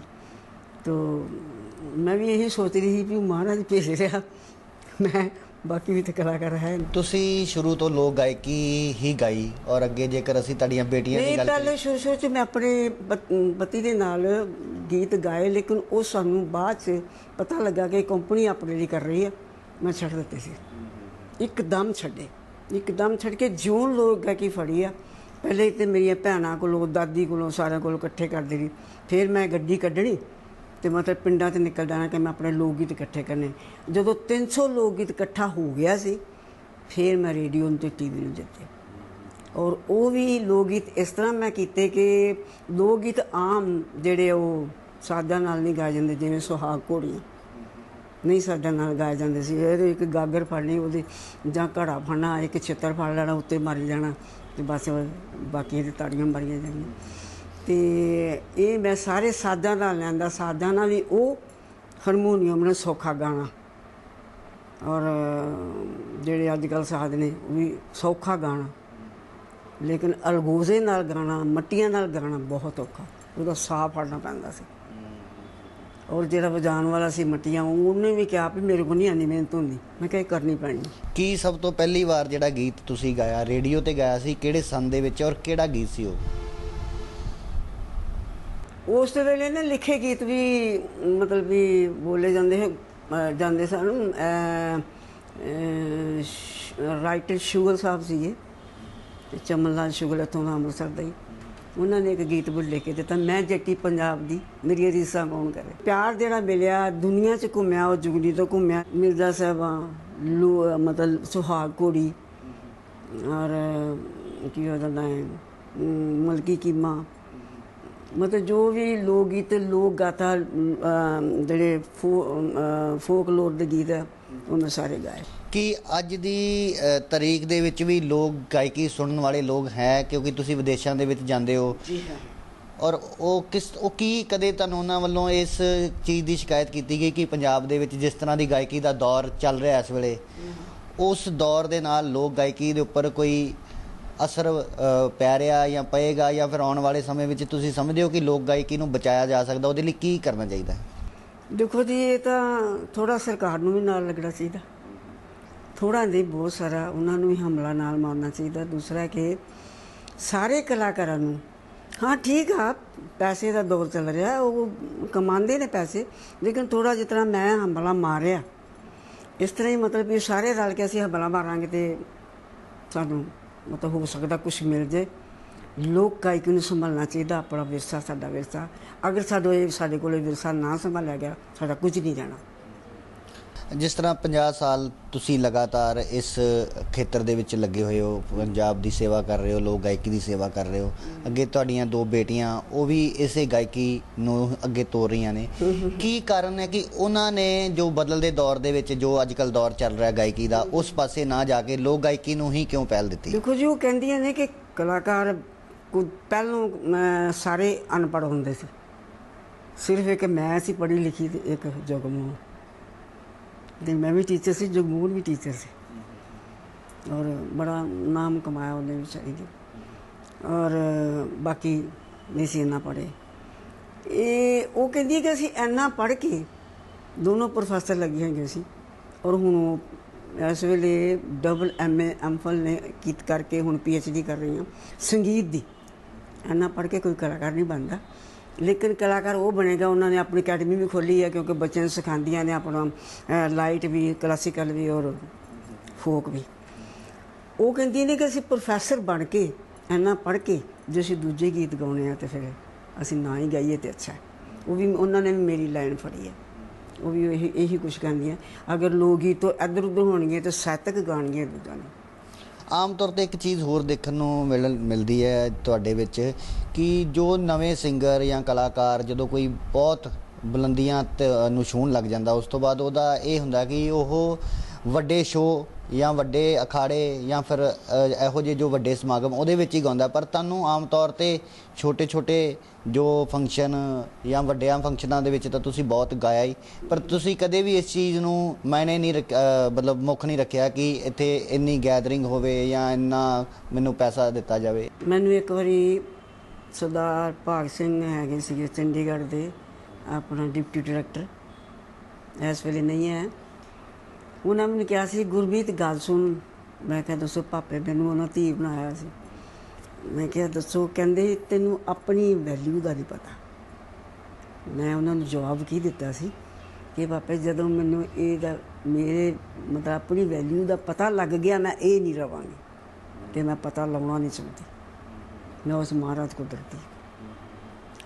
ਤੋ ਮੈਂ ਵੀ ਇਹੀ ਸੋਚ ਰਹੀ ਸੀ ਵੀ ਉਹ ਮਹਾਰਾਜ ਭੇਜ ਰਿਹਾ। ਮੈਂ ਬਾਕੀ ਵੀ ਤਾਂ ਕਲਾਕਾਰ ਹੈ ਨਹੀਂ। ਤੁਸੀਂ ਸ਼ੁਰੂ ਤੋਂ ਲੋਕ ਗਾਇਕੀ ਹੀ ਗਾਈ ਔਰ ਅੱਗੇ ਜੇਕਰ ਅਸੀਂ ਤੁਹਾਡੀਆਂ ਬੇਟੀਆਂ ਦੀ ਨਹੀਂ ਗੱਲ ਪਹਿਲੇ ਸ਼ੁਰੂ ਸ਼ੁਰੂ ਚ ਮੈਂ ਆਪਣੇ ਪਤ- ਪਤੀ ਦੇ ਨਾਲ ਗੀਤ ਗਾਏ ਲੇਕਿਨ ਉਹ ਸਾਨੂੰ ਬਾਅਦ ਚ ਪਤਾ ਲੱਗਾ ਕਿ ਕੰਪਨੀ ਆਪਣੇ ਲਈ ਕਰ ਰਹੀ ਹੈ। ਮੈਂ ਛੱਡ ਦਿੱਤੇ ਸੀ। ਇੱਕਦਮ ਛੱਡੇ। ਇੱਕਦਮ ਛੱਡ ਕੇ ਜਿਉਂ ਲੋਕ ਗਾਇਕੀ ਫੜੀ ਆ ਪਹਿਲੇ ਤੇ ਮੇਰੀਆਂ ਭੈਣਾਂ ਕੋਲੋਂ, ਦਾਦੀ ਕੋਲੋਂ ਸਾਰਿਆਂ ਕੋਲੋਂ ਇਕੱਠੇ ਕਰਦੀ ਰਹੀ ਫਿਰ ਮੈਂ ਗੱਡੀ ਕੱਢਣੀ ਤੇ ਮਤਲਬ ਪਿੰਡਾਂ 'ਚ ਨਿਕਲ ਜਾਣਾ ਕਿ ਮੈਂ ਆਪਣੇ ਲੋਕ ਗੀਤ ਇਕੱਠੇ ਕਰਨੇ। ਜਦੋਂ 300 ਲੋਕ ਗੀਤ ਇਕੱਠਾ ਹੋ ਗਿਆ ਸੀ, ਫਿਰ ਮੈਂ ਰੇਡੀਓ ਤੇ ਟੀਵੀ ਨੂੰ ਦਿੱਤੇ ਔਰ ਉਹ ਵੀ ਲੋਕ ਗੀਤ ਇਸ ਤਰ੍ਹਾਂ ਮੈਂ ਕੀਤੇ ਕਿ ਲੋਕ ਗੀਤ ਆਮ ਜਿਹੜੇ ਉਹ ਸਾਦਾ ਨਾਲ ਨਹੀਂ ਗਾਏ ਜਾਂਦੇ, ਜਿਵੇਂ ਸੁਹਾਗ ਘੋੜੀਆਂ। ਨਹੀਂ ਸਾਡਾ ਨਾਲ ਗਾਏ ਜਾਂਦੇ ਸੀ। ਇਹ ਇੱਕ ਗਾਗਰ ਫੜਨੀ ਉਹਦੇ ਜਾਂ ਘੜਾ ਫੜਨਾ, ਇੱਕ ਛਿੱਤਰ ਫੜ ਲੈਣਾ, ਉੱਤੇ ਮਾਰੀ ਜਾਣਾ। ਤੇ ਬਸ ਬਾਕੀ ਦੀ ਤਾੜੀਆਂ ਮਾਰੀਆਂ ਜਾਂਦੀਆਂ ਤੇ ਇਹ ਮੈਂ ਸਾਰੇ ਸਾਦਾਂ ਨਾਲ ਲੈਂਦਾ ਸਾਦਾਂ ਨਾਲ ਵੀ ਉਹ ਹਾਰਮੋਨੀਅਮ ਨਾਲ ਸੌਖਾ ਗਾਣਾ। ਔਰ ਜਿਹੜੇ ਅੱਜ ਕੱਲ੍ਹ ਸਾਧ ਨੇ, ਉਹ ਵੀ ਸੌਖਾ ਗਾਣਾ। ਲੇਕਿਨ ਅਲਗੋਜ਼ੇ ਨਾਲ ਗਾਣਾ, ਮੱਟੀਆਂ ਨਾਲ ਗਾਣਾ ਬਹੁਤ ਔਖਾ। ਉਹਦਾ ਸਾਹ ਫੜਨਾ ਪੈਂਦਾ ਸੀ। ਔਰ ਜਿਹੜਾ ਵਜਾਉਣ ਵਾਲਾ ਸੀ ਮੱਟੀਆਂ ਉਹਨੇ ਵੀ ਕਿਹਾ ਵੀ ਮੇਰੇ ਕੋਲ ਨਹੀਂ ਆਉਂਦੀ ਮਿਹਨਤ ਹੁੰਦੀ। ਮੈਂ ਕਿਹਾ ਇਹ ਕਰਨੀ ਪੈਣੀ। ਕੀ ਸਭ ਤੋਂ ਪਹਿਲੀ ਵਾਰ ਜਿਹੜਾ ਗੀਤ ਤੁਸੀਂ ਗਾਇਆ ਰੇਡੀਓ ਤੇ ਗਾਇਆ ਸੀ ਕਿਹੜੇ ਸੰਨ ਦੇ ਵਿੱਚ ਔਰ ਕਿਹੜਾ ਗੀਤ ਸੀ ਉਹ? ਉਸ ਵੇਲੇ ਨੇ ਲਿਖੇ ਗੀਤ ਵੀ ਮਤਲਬ ਵੀ ਬੋਲੇ ਜਾਂਦੇ ਜਾਂਦੇ ਸਨ। ਰਾਈਟਰ ਸ਼ੁਗਲ ਸਾਹਿਬ ਸੀਗੇ ਤੇ ਚਮਨ ਲਾਲ ਸ਼ੁਗਲ ਦਾ ਅੰਮ੍ਰਿਤਸਰ ਦਾ ਹੀ। ਉਹਨਾਂ ਨੇ ਇੱਕ ਗੀਤ ਬੁੱਲ ਲਿਖ ਕੇ ਦਿੱਤਾ ਮੈਂ ਜੱਟੀ ਪੰਜਾਬ ਦੀ ਮੇਰੀ ਰੀਸਾਂ ਕੌਣ ਕਰੇ? ਪਿਆਰ ਜਿਹੜਾ ਮਿਲਿਆ ਦੁਨੀਆ 'ਚ ਘੁੰਮਿਆ ਉਹ ਜੁਗਨੀ ਤੋਂ ਘੁੰਮਿਆ। ਮਿਰਜ਼ਾ ਸਾਹਿਬਾਂ ਲੋ ਮਤਲਬ ਸੁਹਾਗ ਕੋੜੀ ਔਰ ਕੀ ਉਹਦਾ ਨਾਂ ਹੈ? ਅਮ, ਮਲਕੀ ਕੀਮਾ। ਮਤਲਬ ਜੋ ਵੀ ਲੋਕ ਗੀਤ ਲੋਕ ਗਾਥਾ ਅਮ, ਜਿਹੜੇ ਫੋਕ ਲੋਰ ਦੇ ਗੀਤ ਆ ਉਹ ਮੈਂ ਸਾਰੇ ਗਾਏ। ਕੀ ਅੱਜ ਦੀ ਤਾਰੀਖ ਦੇ ਵਿੱਚ ਵੀ ਲੋਕ ਗਾਇਕੀ ਸੁਣਨ ਵਾਲੇ ਲੋਕ ਹੈ ਕਿਉਂਕਿ ਤੁਸੀਂ ਵਿਦੇਸ਼ਾਂ ਦੇ ਵਿੱਚ ਜਾਂਦੇ ਹੋ। ਜੀ ਹਾਂ। ਔਰ ਉਹ ਕਿਸ ਉਹ ਕੀ ਕਦੇ ਤੁਹਾਨੂੰ ਉਹਨਾਂ ਵੱਲੋਂ ਇਸ ਚੀਜ਼ ਦੀ ਸ਼ਿਕਾਇਤ ਕੀਤੀ ਗਈ ਕਿ ਪੰਜਾਬ ਦੇ ਵਿੱਚ ਜਿਸ ਤਰ੍ਹਾਂ ਦੀ ਗਾਇਕੀ ਦਾ ਦੌਰ ਚੱਲ ਰਿਹਾ ਇਸ ਵੇਲੇ ਉਸ ਦੌਰ ਦੇ ਨਾਲ ਲੋਕ ਗਾਇਕੀ ਦੇ ਉੱਪਰ ਕੋਈ ਅਸਰ ਪੈ ਰਿਹਾ ਜਾਂ ਪਏਗਾ ਜਾਂ ਫਿਰ ਆਉਣ ਵਾਲੇ ਸਮੇਂ ਵਿੱਚ ਤੁਸੀਂ ਸਮਝਦੇ ਹੋ ਕਿ ਲੋਕ ਗਾਇਕੀ ਨੂੰ ਬਚਾਇਆ ਜਾ ਸਕਦਾ ਉਹਦੇ ਲਈ ਕੀ ਕਰਨਾ ਚਾਹੀਦਾ? ਦੇਖੋ ਜੀ ਇਹ ਤਾਂ ਥੋੜਾ ਸਰਕਾਰ ਨੂੰ ਵੀ ਨਾਲ ਲੱਗਣਾ ਚਾਹੀਦਾ। ਥੋੜਾ ਨਹੀਂ ਬਹੁਤ ਸਾਰਾ ਉਹਨਾਂ ਨੂੰ ਵੀ ਹਮਲਾ ਨਾਲ ਮਾਰਨਾ ਚਾਹੀਦਾ। ਦੂਸਰਾ ਕਿ ਸਾਰੇ ਕਲਾਕਾਰਾਂ ਨੂੰ, ਹਾਂ ਠੀਕ ਆ, ਪੈਸੇ ਦਾ ਦੌਰ ਚੱਲ ਰਿਹਾ, ਉਹ ਕਮਾਉਂਦੇ ਨੇ ਪੈਸੇ, ਲੇਕਿਨ ਥੋੜਾ ਜਿਸ ਤਰ੍ਹਾਂ ਮੈਂ ਹਮਲਾ ਮਾਰਿਆ, ਇਸ ਤਰ੍ਹਾਂ ਹੀ ਮਤਲਬ ਵੀ ਸਾਰੇ ਰਲ ਕੇ ਅਸੀਂ ਹਮਲਾ ਮਾਰਾਂਗੇ ਤੇ ਸਾਨੂੰ ਮਤਲਬ ਹੋ ਸਕਦਾ ਕੁਝ ਮਿਲ ਜੇ। ਲੋਕ ਗਾਇਕੀ ਨੂੰ ਸੰਭਾਲਣਾ ਚਾਹੀਦਾ, ਆਪਣਾ ਵਿਰਸਾ, ਸਾਡਾ ਵਿਰਸਾ। ਅਗਰ ਸਾਡਾ ਇਹ ਸਾਡੇ ਕੋਲ ਵਿਰਸਾ ਨਾ ਸੰਭਾਲਿਆ ਗਿਆ, ਸਾਡਾ ਕੁਝ ਨਹੀਂ ਜਾਣਾ ਜਿਸ ਤਰ੍ਹਾਂ 50 ਸਾਲ ਤੁਸੀਂ ਲਗਾਤਾਰ ਇਸ ਖੇਤਰ ਦੇ ਵਿੱਚ ਲੱਗੇ ਹੋਏ ਹੋ, ਪੰਜਾਬ ਦੀ ਸੇਵਾ ਕਰ ਰਹੇ ਹੋ, ਲੋਕ ਗਾਇਕੀ ਦੀ ਸੇਵਾ ਕਰ ਰਹੇ ਹੋ, ਅੱਗੇ ਤੁਹਾਡੀਆਂ ਦੋ ਬੇਟੀਆਂ, ਉਹ ਵੀ ਇਸੇ ਗਾਇਕੀ ਨੂੰ ਅੱਗੇ ਤੋਰ ਰਹੀਆਂ ਨੇ। ਕੀ ਕਾਰਨ ਹੈ ਕਿ ਉਹਨਾਂ ਨੇ ਜੋ ਬਦਲਦੇ ਦੌਰ ਦੇ ਵਿੱਚ ਜੋ ਅੱਜਕੱਲ ਦੌਰ ਚੱਲ ਰਿਹਾ ਗਾਇਕੀ ਦਾ, ਉਸ ਪਾਸੇ ਨਾ ਜਾ ਕੇ ਲੋਕ ਗਾਇਕੀ ਨੂੰ ਹੀ ਕਿਉਂ ਪਹਿਲ ਦਿੱਤੀ? ਦੇਖੋ ਜੀ, ਉਹ ਕਹਿੰਦੀਆਂ ਨੇ ਕਿ ਕਲਾਕਾਰ ਕੁ- ਪਹਿਲੋਂ ਸਾਰੇ ਅਨਪੜ੍ਹ ਹੁੰਦੇ ਸੀ। ਸਿਰਫ ਇੱਕ ਮੈਂ ਸੀ ਪੜ੍ਹੀ ਲਿਖੀ ਤੇ ਇੱਕ ਜਗਮੋਹਨ ਤੇ ਮੈਂ ਵੀ ਟੀਚਰ ਸੀ ਜਗਮੋਹਨ ਵੀ ਟੀਚਰ ਸੀ। ਔਰ ਬੜਾ ਨਾਮ ਕਮਾਇਆ ਉਹਨੇ ਵਿਚਾਰੀ ਨੇ ਔਰ ਬਾਕੀ ਨਹੀਂ ਸੀ ਇੰਨਾ ਪੜ੍ਹੇ। ਇਹ ਉਹ ਕਹਿੰਦੀ ਕਿ ਅਸੀਂ ਇੰਨਾ ਪੜ੍ਹ ਕੇ ਦੋਨੋਂ ਪ੍ਰੋਫੈਸਰ ਲੱਗੇ ਹੈਗੇ ਸੀ। ਔਰ ਹੁਣ ਉਹ ਇਸ ਵੇਲੇ ਡਬਲ ਐਮਏ ਐਮਫਲ ਨੇ ਕੀਤ ਕਰਕੇ ਹੁਣ ਪੀਐਚਡੀ ਕਰ ਰਹੀ ਹਾਂ ਸੰਗੀਤ ਦੀ। ਐਨਾ ਪੜ੍ਹ ਕੇ ਕੋਈ ਕਲਾਕਾਰ ਨਹੀਂ ਬਣਦਾ। ਲੇਕਿਨ ਕਲਾਕਾਰ ਉਹ ਬਣੇਗਾ, ਉਹਨਾਂ ਨੇ ਆਪਣੀ ਅਕੈਡਮੀ ਵੀ ਖੋਲੀ ਹੈ ਕਿਉਂਕਿ ਬੱਚਿਆਂ ਨੂੰ ਸਿਖਾਉਂਦੀਆਂ ਨੇ ਆਪਣਾ ਲਾਈਟ ਵੀ, ਕਲਾਸੀਕਲ ਵੀ ਔਰ ਫੋਕ ਵੀ। ਉਹ ਕਹਿੰਦੀ ਨੇ ਕਿ ਅਸੀਂ ਪ੍ਰੋਫੈਸਰ ਬਣ ਕੇ, ਇੰਨਾ ਪੜ੍ਹ ਕੇ ਜੇ ਅਸੀਂ ਦੂਜੇ ਗੀਤ ਗਾਉਣੇ ਆ ਤੇ ਫਿਰ ਅਸੀਂ ਨਾ ਹੀ ਗਾਈਏ ਤੇ ਅੱਛਾ ਉਹ ਵੀ ਉਹਨਾਂ ਨੇ ਮੇਰੀ ਲਾਈਨ ਫੜੀ ਹੈ। ਉਹ ਵੀ ਇਹੀ ਇਹੀ ਕੁਝ ਕਹਿੰਦੀਆਂ। ਅਗਰ ਲੋਕ ਗੀਤ ਤੋਂ ਇੱਧਰ ਉੱਧਰ ਹੋਣਗੇ ਤਾਂ ਸਾਹਿਤਕ ਗਾਣਗੀਆਂ ਦੂਜਾ ਨੇ। ਆਮ ਤੌਰ ਤੇ ਇੱਕ ਚੀਜ਼ ਹੋਰ ਦੇਖਣ ਨੂੰ ਮਿਲ, ਮਿਲਦੀ ਹੈ ਤੁਹਾਡੇ ਵਿੱਚ ਕਿ ਜੋ ਨਵੇਂ ਸਿੰਗਰ ਜਾਂ ਕਲਾਕਾਰ ਜਦੋਂ ਕੋਈ ਬਹੁਤ ਬੁਲੰਦੀਆਂ ਤੇ ਨੂੰ ਛੂਹਣ ਲੱਗ ਜਾਂਦਾ, ਉਸ ਤੋਂ ਬਾਅਦ ਉਹਦਾ ਇਹ ਹੁੰਦਾ ਕਿ ਉਹ ਵੱਡੇ ਸ਼ੋਅ ਜਾਂ ਵੱਡੇ ਅਖਾੜੇ ਜਾਂ ਫਿਰ ਇਹੋ ਜਿਹੇ ਜੋ ਵੱਡੇ ਸਮਾਗਮ, ਉਹਦੇ ਵਿੱਚ ਹੀ ਗਾਉਂਦਾ। ਪਰ ਤੁਹਾਨੂੰ ਆਮ ਤੌਰ ਤੇ ਛੋਟੇ ਛੋਟੇ ਜੋ ਫੰਕਸ਼ਨ ਜਾਂ ਵੱਡਿਆਂ ਫੰਕਸ਼ਨਾਂ ਦੇ ਵਿੱਚ ਤਾਂ ਤੁਸੀਂ ਬਹੁਤ ਗਾਇਆ ਹੀ। ਪਰ ਤੁਸੀਂ ਕਦੇ ਵੀ ਇਸ ਚੀਜ਼ ਨੂੰ ਮਾਇਨੇ ਨਹੀਂ ਰੱਖ- ਮਤਲਬ ਮੁੱਖ ਨਹੀਂ ਰੱਖਿਆ ਕਿ ਇੱਥੇ ਇੰਨੀ ਗੈਦਰਿੰਗ ਹੋਵੇ ਜਾਂ ਇੰਨਾ ਮੈਨੂੰ ਪੈਸਾ ਦਿੱਤਾ ਜਾਵੇ? ਮੈਨੂੰ ਇੱਕ ਵਾਰੀ ਸਰਦਾਰ ਭਾਗ ਸਿੰਘ ਹੈਗੇ ਸੀਗੇ ਚੰਡੀਗੜ੍ਹ ਦੇ, ਆਪਣਾ ਡਿਪਟੀ ਡਾਇਰੈਕਟਰ। ਇਸ ਵੇਲੇ ਨਹੀਂ ਹੈ। ਉਹਨਾਂ ਮੈਨੂੰ ਕਿਹਾ ਸੀ, ਗੁਰਮੀਤ, ਗੱਲ ਸੁਣ। ਮੈਂ ਕਿਹਾ, ਦੱਸੋ ਪਾਪੇ ਮੈਨੂੰ ਉਹਨਾਂ ਧੀ ਬਣਾਇਆ ਸੀ। ਮੈਂ ਕਿਹਾ, ਦੱਸੋ। ਕਹਿੰਦੇ, ਤੈਨੂੰ ਆਪਣੀ ਵੈਲਿਊ ਦਾ ਨਹੀਂ ਪਤਾ। ਮੈਂ ਉਹਨਾਂ ਨੂੰ ਜਵਾਬ ਕੀ ਦਿੱਤਾ ਸੀ? ਕਿ ਪਾਪੇ ਜਦੋਂ ਮੈਨੂੰ ਇਹਦਾ, ਮੇਰੇ ਮਤਲਬ ਆਪਣੀ ਵੈਲਿਊ ਦਾ ਪਤਾ ਲੱਗ ਗਿਆ, ਮੈਂ ਇਹ ਨਹੀਂ ਰਵਾਂਗੀ। ਤੇ ਮੈਂ ਪਤਾ ਲਾਉਣਾ ਨਹੀਂ ਚਾਹੁੰਦੀ। ਮੈਂ ਉਸ ਮਹਾਰਾਜ ਕੋ ਡਰਦੀ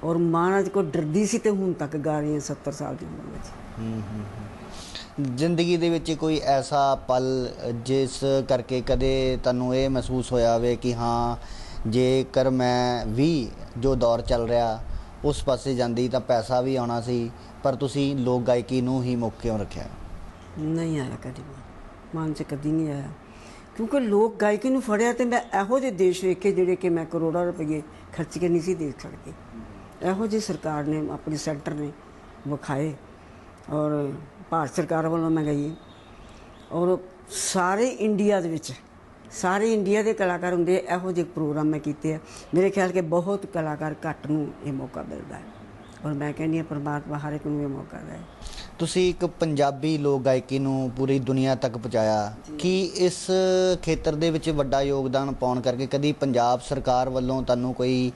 ਔਰ ਮਹਾਰਾਜ ਕੋ ਡਰਦੀ ਸੀ ਤੇ ਹੁਣ ਤੱਕ ਗਾ ਰਹੀ ਹਾਂ 70 ਸਾਲ ਦੀ ਉਮਰ ਵਿੱਚ। ਜ਼ਿੰਦਗੀ ਦੇ ਵਿੱਚ ਕੋਈ ਐਸਾ ਪਲ ਜਿਸ ਕਰਕੇ ਕਦੇ ਤੁਹਾਨੂੰ ਇਹ ਮਹਿਸੂਸ ਹੋਇਆ ਹੋਵੇ ਕਿ ਹਾਂ, ਜੇਕਰ ਮੈਂ ਵੀ ਜੋ ਦੌਰ ਚੱਲ ਰਿਹਾ, ਉਸ ਪਾਸੇ ਜਾਂਦੀ ਤਾਂ ਪੈਸਾ ਵੀ ਆਉਣਾ ਸੀ, ਪਰ ਤੁਸੀਂ ਲੋਕ ਗਾਇਕੀ ਨੂੰ ਹੀ ਮੁੱਖ ਕਿਉਂ ਰੱਖਿਆ? ਨਹੀਂ ਆਇਆ ਕਦੀ ਮਨ ਚ ਕਦੀ ਨਹੀਂ ਆਇਆ। ਕਿਉਂਕਿ ਲੋਕ ਗਾਇਕੀ ਨੂੰ ਫੜਿਆ ਤੇ ਮੈਂ ਇਹੋ ਜਿਹੇ ਦੇਸ਼ ਵੇਖੇ ਜਿਹੜੇ ਕਿ ਮੈਂ ਕਰੋੜਾਂ ਰੁਪਏ ਖਰਚ ਕੇ ਨਹੀਂ ਸੀ ਦੇਖ ਸਕਦੀ। ਇਹੋ ਜਿਹੀ ਸਰਕਾਰ ਨੇ, ਆਪਣੇ ਸੈਂਟਰ ਨੇ ਵਿਖਾਏ ਔਰ ਭਾਰਤ ਸਰਕਾਰ ਵੱਲੋਂ ਮੈਂ ਗਈ ਔਰ ਸਾਰੇ ਇੰਡੀਆ ਦੇ ਵਿੱਚ ਸਾਰੇ ਇੰਡੀਆ ਦੇ ਕਲਾਕਾਰ ਹੁੰਦੇ ਆ, ਇਹੋ ਜਿਹੇ ਪ੍ਰੋਗਰਾਮ ਮੈਂ ਕੀਤੇ ਆ। ਮੇਰੇ ਖਿਆਲ ਕਿ ਬਹੁਤ ਕਲਾਕਾਰ ਘੱਟ ਨੂੰ ਇਹ ਮੌਕਾ ਮਿਲਦਾ ਹੈ। ਔਰ ਮੈਂ ਕਹਿੰਦੀ ਹਾਂ ਪ੍ਰਮਾਤਮਾ ਹਰ ਇੱਕ ਨੂੰ ਇਹ ਮੌਕਾ ਦੇ ਤੁਸੀਂ ਇੱਕ ਪੰਜਾਬੀ ਲੋਕ ਗਾਇਕੀ ਨੂੰ ਪੂਰੀ ਦੁਨੀਆ ਤੱਕ ਪਹੁੰਚਾਇਆ। ਕੀ ਇਸ ਖੇਤਰ ਦੇ ਵਿੱਚ ਵੱਡਾ ਯੋਗਦਾਨ ਪਾਉਣ ਕਰਕੇ ਕਦੀ ਪੰਜਾਬ ਸਰਕਾਰ ਵੱਲੋਂ ਤੁਹਾਨੂੰ ਕੋਈ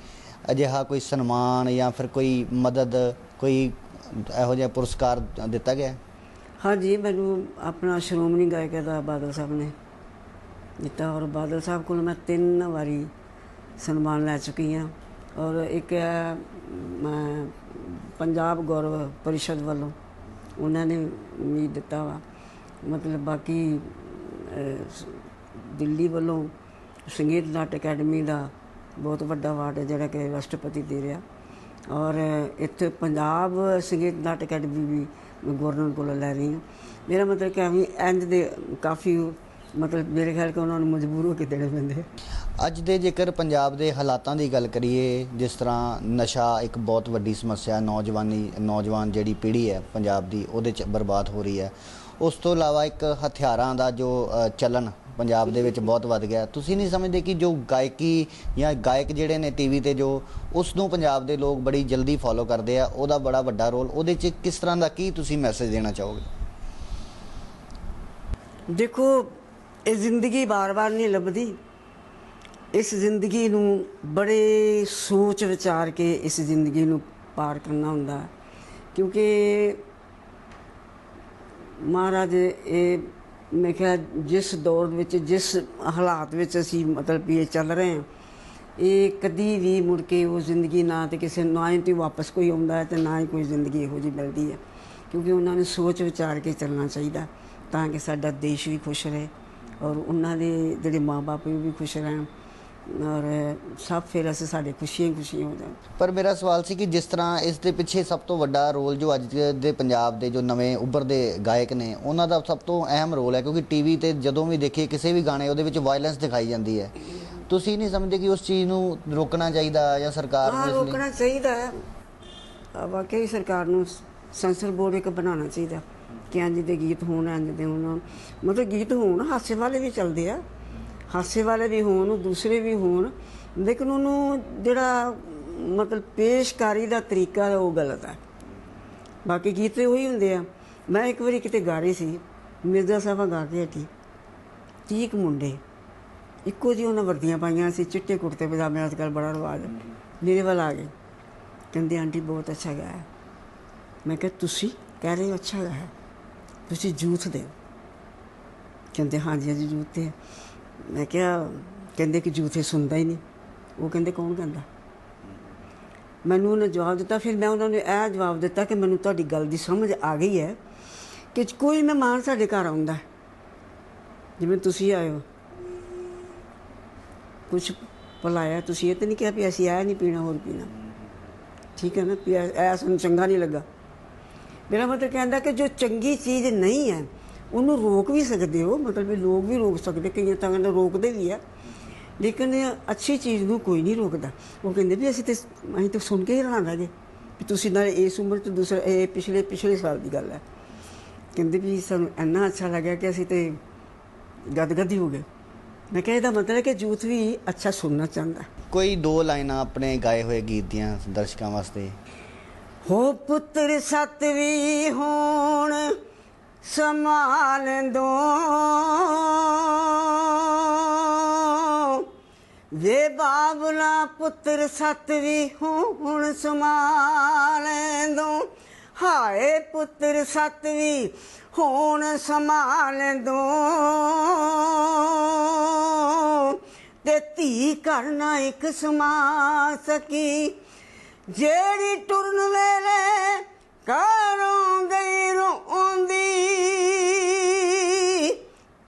ਅਜਿਹਾ ਕੋਈ ਸਨਮਾਨ ਜਾਂ ਫਿਰ ਕੋਈ ਮਦਦ ਕੋਈ ਇਹੋ ਜਿਹਾ ਪੁਰਸਕਾਰ ਦਿੱਤਾ ਗਿਆ? ਹਾਂਜੀ ਮੈਨੂੰ ਆਪਣਾ ਸ਼੍ਰੋਮਣੀ ਗਾਇਕਾ ਦਾ ਬਾਦਲ ਸਾਹਿਬ ਨੇ ਦਿੱਤਾ ਔਰ ਬਾਦਲ ਸਾਹਿਬ ਕੋਲ ਮੈਂ ਤਿੰਨ ਵਾਰੀ ਸਨਮਾਨ ਲੈ ਚੁੱਕੀ ਹਾਂ ਔਰ ਇੱਕ ਹੈ, ਮੈਂ ਪੰਜਾਬ ਗੌਰਵ ਪਰਿਸ਼ਦ ਵੱਲੋਂ ਉਹਨਾਂ ਨੇ ਵੀ ਦਿੱਤਾ ਵਾ। ਮਤਲਬ ਬਾਕੀ ਦਿੱਲੀ ਵੱਲੋਂ ਸੰਗੀਤ ਨਾਟ ਅਕੈਡਮੀ ਦਾ ਬਹੁਤ ਵੱਡਾ ਅਵਾਰਡ ਹੈ ਜਿਹੜਾ ਕਿ ਰਾਸ਼ਟਰਪਤੀ ਦੇ ਰਿਹਾ ਔਰ ਇੱਥੇ ਪੰਜਾਬ ਸੰਗੀਤ ਨਾਟ ਅਕੈਡਮੀ ਵੀ ਗਵਰਨਰ ਕੋਲੋਂ ਲੈ ਰਹੀ ਹਾਂ। ਮੇਰਾ ਮਤਲਬ ਕਿ ਐਵੇਂ ਇੰਜ ਦੇ ਕਾਫੀ ਮਤਲਬ ਮੇਰੇ ਖਿਆਲ ਕਿ ਉਹਨਾਂ ਨੂੰ ਮਜਬੂਰ ਹੋ ਕੇ ਦੇਣੇ ਪੈਂਦੇ ਅੱਜ ਦੇ ਜੇਕਰ ਪੰਜਾਬ ਦੇ ਹਾਲਾਤਾਂ ਦੀ ਗੱਲ ਕਰੀਏ, ਜਿਸ ਤਰ੍ਹਾਂ ਨਸ਼ਾ ਇੱਕ ਬਹੁਤ ਵੱਡੀ ਸਮੱਸਿਆ ਨੌਜਵਾਨੀ, ਨੌਜਵਾਨ ਜਿਹੜੀ ਪੀੜ੍ਹੀ ਹੈ ਪੰਜਾਬ ਦੀ, ਉਹਦੇ ਚ ਬਰਬਾਦ ਹੋ ਰਹੀ ਹੈ। ਉਸ ਤੋਂ ਇਲਾਵਾ ਇੱਕ ਹਥਿਆਰਾਂ ਦਾ ਜੋ ਅ, ਪੰਜਾਬ ਦੇ ਵਿੱਚ ਬਹੁਤ ਵੱਧ ਗਿਆ। ਤੁਸੀਂ ਨਹੀਂ ਸਮਝਦੇ ਕਿ ਜੋ ਗਾਇਕੀ ਜਾਂ ਗਾਇਕ ਜਿਹੜੇ ਨੇ ਟੀਵੀ ਤੇ ਜੋ ਉਸ ਨੂੰ ਪੰਜਾਬ ਦੇ ਲੋਕ ਬੜੀ ਜਲਦੀ ਫੋਲੋ ਕਰਦੇ ਆ ਉਹਦਾ ਬੜਾ ਵੱਡਾ ਰੋਲ ਉਹਦੇ ਚ ਕਿਸ ਤਰ੍ਹਾਂ ਦਾ ਕੀ ਤੁਸੀਂ ਮੈਸੇਜ ਦੇਣਾ ਚਾਹੋਗੇ? ਦੇਖੋ ਇਹ ਜ਼ਿੰਦਗੀ ਬਾਰ-ਬਾਰ ਨਹੀਂ ਲੱਭਦੀ। ਇਸ ਜ਼ਿੰਦਗੀ ਨੂੰ ਬੜੇ ਸੋਚ ਵਿਚਾਰ ਕੇ ਇਸ ਜ਼ਿੰਦਗੀ ਨੂੰ ਪਾਰ ਕਰਨਾ ਹੁੰਦਾ। ਕਿਉਂਕਿ ਮਹਾਰਾਜ, ਇਹ ਮੈਂ ਕਿਹਾ ਜਿਸ ਦੌਰ ਵਿੱਚ, ਜਿਸ ਹਾਲਾਤ ਵਿੱਚ ਅਸੀਂ ਮਤਲਬ ਵੀ ਇਹ ਚੱਲ ਰਹੇ ਹਾਂ, ਇਹ ਕਦੀ ਵੀ ਮੁੜ ਕੇ ਉਹ ਜ਼ਿੰਦਗੀ ਨਾ ਤੇ ਕਿਸੇ, ਨਾ ਹੀ ਤੇ ਵਾਪਸ ਕੋਈ ਆਉਂਦਾ ਹੈ ਤੇ ਨਾ ਹੀ ਕੋਈ ਜ਼ਿੰਦਗੀ ਇਹੋ ਜਿਹੀ ਮਿਲਦੀ ਹੈ। ਕਿਉਂਕਿ ਉਹਨਾਂ ਨੂੰ ਸੋਚ ਵਿਚਾਰ ਕੇ ਚੱਲਣਾ ਚਾਹੀਦਾ ਤਾਂ ਕਿ ਸਾਡਾ ਦੇਸ਼ ਵੀ ਖੁਸ਼ ਰਹੇ ਔਰ ਉਹਨਾਂ ਦੇ ਜਿਹੜੇ ਮਾਪੇ ਵੀ ਖੁਸ਼ ਰਹਿਣ। ਔਰ ਸਭ ਫਿਰ ਅਸੀਂ ਸਾਡੇ ਖੁਸ਼ੀਆਂ ਹੀ ਖੁਸ਼ੀਆਂ ਹੋ ਜਾਣ ਪਰ ਮੇਰਾ ਸਵਾਲ ਸੀ ਕਿ ਜਿਸ ਤਰ੍ਹਾਂ ਇਸ ਦੇ ਪਿੱਛੇ ਸਭ ਤੋਂ ਵੱਡਾ ਰੋਲ ਜੋ ਅੱਜ ਦੇ- ਪੰਜਾਬ ਦੇ ਜੋ ਨਵੇਂ ਉੱਭਰਦੇ ਗਾਇਕ ਨੇ ਉਹਨਾਂ ਦਾ ਸਭ ਤੋਂ ਅਹਿਮ ਰੋਲ ਹੈ ਕਿਉਂਕਿ ਟੀਵੀ ਤੇ ਜਦੋਂ ਵੀ ਦੇਖੀਏ ਕਿਸੇ ਵੀ ਗਾਣੇ ਉਹਦੇ ਵਿੱਚ ਵਾਇਲੈਂਸ ਦਿਖਾਈ ਜਾਂਦੀ ਹੈ। ਤੁਸੀਂ ਨਹੀਂ ਸਮਝਦੇ ਕਿ ਉਸ ਚੀਜ਼ ਨੂੰ ਰੋਕਣਾ ਚਾਹੀਦਾ ਜਾਂ ਸਰਕਾਰ ਨੂੰ ਹਾਂ ਰੋਕਣਾ ਚਾਹੀਦਾ ਹੈ। ਵਾਕਈ ਸਰਕਾਰ ਨੂੰ ਸੈਂਸਰ ਬੋਰਡ ਇੱਕ ਬਣਾਉਣਾ ਚਾਹੀਦਾ ਕਿ ਇੰਝ ਦੇ ਗੀਤ ਹੋਣ ਇੰਝ ਦੇ ਹੋਣ। ਮਤਲਬ ਗੀਤ ਹੋਣ ਹਾਸੇ ਵਾਲੇ ਵੀ ਚੱਲਦੇ ਆ। ਹਾਸੇ ਵਾਲੇ ਵੀ ਹੋਣ, ਦੂਸਰੇ ਵੀ ਹੋਣ, ਲੇਕਿਨ ਉਹਨੂੰ ਜਿਹੜਾ ਮਤਲਬ ਪੇਸ਼ਕਾਰੀ ਦਾ ਤਰੀਕਾ ਹੈ, ਉਹ ਗਲਤ ਹੈ। ਬਾਕੀ ਗੀਤ ਤੇ ਉਹੀ ਹੁੰਦੇ ਆ। ਮੈਂ ਇੱਕ ਵਾਰੀ ਕਿਤੇ ਗਾ ਰਹੀ ਸੀ, ਮਿਰਜ਼ਾ ਸਾਹਿਬਾ ਗਾ ਕੇ ਹਟੀ। ਤੀਹ ਮੁੰਡੇ, ਇੱਕੋ ਜਿਹੀ ਉਹਨਾਂ ਵਰਦੀਆਂ ਪਾਈਆਂ ਸੀ, ਚਿੱਟੇ ਕੁੜਤੇ, ਪਜਾਮੇ ਅੱਜ ਕੱਲ੍ਹ ਬੜਾ ਰਿਵਾਜ। ਹੈ ਮੇਰੇ ਵੱਲ ਆ ਗਏ। ਕਹਿੰਦੇ, ਆਂਟੀ, ਬਹੁਤ ਅੱਛਾ ਗਾਇਆ ਮੈਂ ਕਿਹਾ, ਤੁਸੀਂ ਕਹਿ ਰਹੇ ਹੋ ਅੱਛਾ ਗਾਇਆ ਤੁਸੀਂ ਜੂਥ ਦੇ ਕਹਿੰਦੇ, ਹਾਂਜੀ ਹਾਂਜੀ ਜੂਥ ਤੇ ਮੈਂ ਕਿਹਾ, ਕਹਿੰਦੇ ਕਿ ਜੂਥੇ ਸੁਣਦਾ ਹੀ ਨਹੀਂ। ਉਹ ਕਹਿੰਦੇ, ਕੌਣ ਕਹਿੰਦਾ? ਮੈਨੂੰ ਉਹਨੇ ਜਵਾਬ ਦਿੱਤਾ। ਫਿਰ ਮੈਂ ਉਹਨਾਂ ਨੂੰ ਇਹ ਜਵਾਬ ਦਿੱਤਾ ਕਿ ਮੈਨੂੰ ਤੁਹਾਡੀ ਗੱਲ ਦੀ ਸਮਝ ਆ ਗਈ ਹੈ ਕਿ ਕੋਈ ਮਹਿਮਾਨ ਸਾਡੇ ਘਰ ਆਉਂਦਾ ਜਿਵੇਂ ਤੁਸੀਂ ਆਏ ਹੋ ਕੁਝ ਪਲਾਇਆ ਤੁਸੀਂ, ਇਹ ਤਾਂ ਨਹੀਂ ਕਿਹਾ ਵੀ ਅਸੀਂ ਆਇਆ ਨਹੀਂ ਪੀਣਾ, ਹੋਰ ਪੀਣਾ। ਠੀਕ ਹੈ ਨਾ? ਵੀ ਇਹ ਇਹ ਸਾਨੂੰ ਚੰਗਾ ਨਹੀਂ ਲੱਗਾ। ਮੇਰਾ ਮਤਲਬ ਕਹਿੰਦਾ ਕਿ ਜੋ ਚੰਗੀ ਚੀਜ਼ ਨਹੀਂ ਹੈ ਉਹਨੂੰ ਰੋਕ ਵੀ ਸਕਦੇ ਹੋ ਮਤਲਬ ਵੀ ਲੋਕ ਵੀ ਰੋਕ ਸਕਦੇ ਕਈਆਂ ਤਾਂ ਕਹਿੰਦੇ ਰੋਕਦੇ ਵੀ ਆ। ਲੇਕਿਨ ਅੱਛੀ ਚੀਜ਼ ਨੂੰ ਕੋਈ ਨਹੀਂ ਰੋਕਦਾ ਉਹ ਕਹਿੰਦੇ ਵੀ ਅਸੀਂ ਤੇ ਅਸੀਂ ਤਾਂ ਸੁਣ ਕੇ ਹੀ ਹੈਰਾਨ ਰਹਿ ਗਏ ਵੀ ਤੁਸੀਂ ਨਾਲ ਇਸ ਉਮਰ ਚ ਦੂਸਰਾ ਇਹ ਪਿਛਲੇ ਪਿਛਲੇ ਸਾਲ ਦੀ ਗੱਲ ਹੈ। ਕਹਿੰਦੇ ਵੀ ਸਾਨੂੰ ਇੰਨਾ ਅੱਛਾ ਲੱਗਿਆ ਕਿ ਅਸੀਂ ਤੇ ਗਦਗਦ ਹੀ ਗਏ। ਮੈਂ ਕਿਹਾ ਇਹਦਾ ਮਤਲਬ ਹੈ ਕਿ ਜੂਥ ਵੀ ਅੱਛਾ ਸੁਣਨਾ ਚਾਹੁੰਦਾ। ਕੋਈ ਦੋ ਲਾਈਨਾਂ ਆਪਣੇ ਗਾਏ ਹੋਏ ਗੀਤ ਦੀਆਂ ਦਰਸ਼ਕਾਂ ਵਾਸਤੇ? ਹੋ ਪੁੱਤਰ ਸਤ ਵੀ ਹੋਣ ਸਮਾਨ ਦੋ। ਵੇ ਬਾਬਲਾ ਪੁੱਤਰ, ਸਤ ਵੀ ਹੋਣ ਸਮਾਨ ਦੋ। ਹਾਏ ਪੁੱਤਰ ਸਤਵੀ ਹੁਣ ਸੰਭਾਲ ਦੋ। ਤੇ ਧੀ ਕਰਨਾ ਇੱਕ ਸਮਾ ਸਕੀ। ਜਿਹੜੀ ਟੁਰਨ ਵੇਲੇ ਕਰੋਂ ਗਈ ਰੋਂਦੀ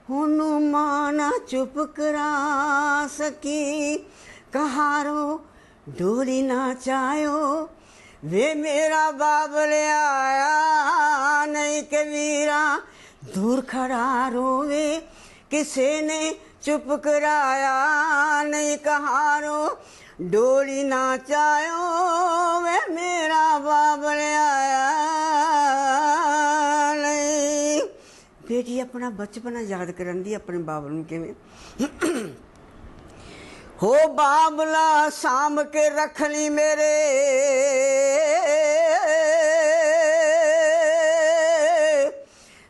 ਉਹਨੂੰ ਮਾਂ ਨਾ ਚੁੱਪ ਕਰਾ ਸਕੀ। ਕਹਾਰੋ, ਡੋਲੀ ਨਾ ਚਾਇਓ। ਵੇ ਮੇਰਾ ਬਾਬ ਲਿਆਇਆ, ਨਹੀਂ ਕਬੀਰਾ ਦੂਰ ਖੜਾ ਰੋਵੇ। ਕਿਸੇ ਨੇ ਚੁਪ ਕਰਾਇਆ, ਨਹੀਂ ਕਹਾਰੋ ਡੋਲੀ ਨਾ ਚਾਇਓ ਵੇ ਮੇਰਾ ਬਾਬਲ ਆਇਆ ਨਹੀਂ। ਬੇਟੀ, ਆਪਣਾ ਬਚਪਨਾ ਯਾਦ ਕਰਨ ਦੀ ਆਪਣੇ ਬਾਬਲ ਨੂੰ ਕਿਵੇਂ? ਹੋ ਬਾਬਲਾ ਸਾਂਭ ਕੇ ਰੱਖ ਲਈ ਮੇਰੇ।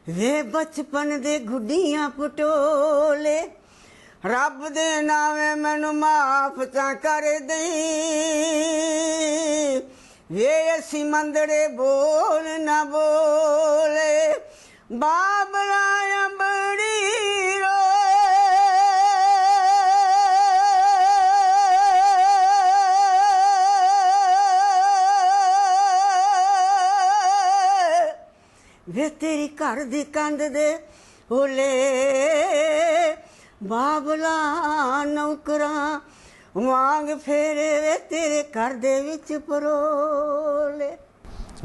ਵੇ ਬਚਪਨ ਦੇ ਗੁੱਡੀਆਂ ਪਟੋਲੇ ਰੱਬ ਦੇ ਨਾਵੇਂ ਮੈਨੂੰ ਮਾਫ ਤਾਂ ਕਰ ਦੇਈ ਵੇ ਅਸੀਂ ਮੰਦੜੇ ਬੋਲ ਨਾ ਬੋਲੇ, ਬਾਬਲਾ ਬੜੀ ਵੇ ਤੇਰੀ ਘਰ ਦੀ ਕੰਧ ਦੇ ਹੋਲੇ ਬਾਬਲਾ ਨੌਕਰਾਂ ਵਾਂਗ ਫੇਰੇ ਵੇ ਤੇਰੇ ਘਰ ਦੇ ਵਿੱਚ ਪਰੋਲੇ।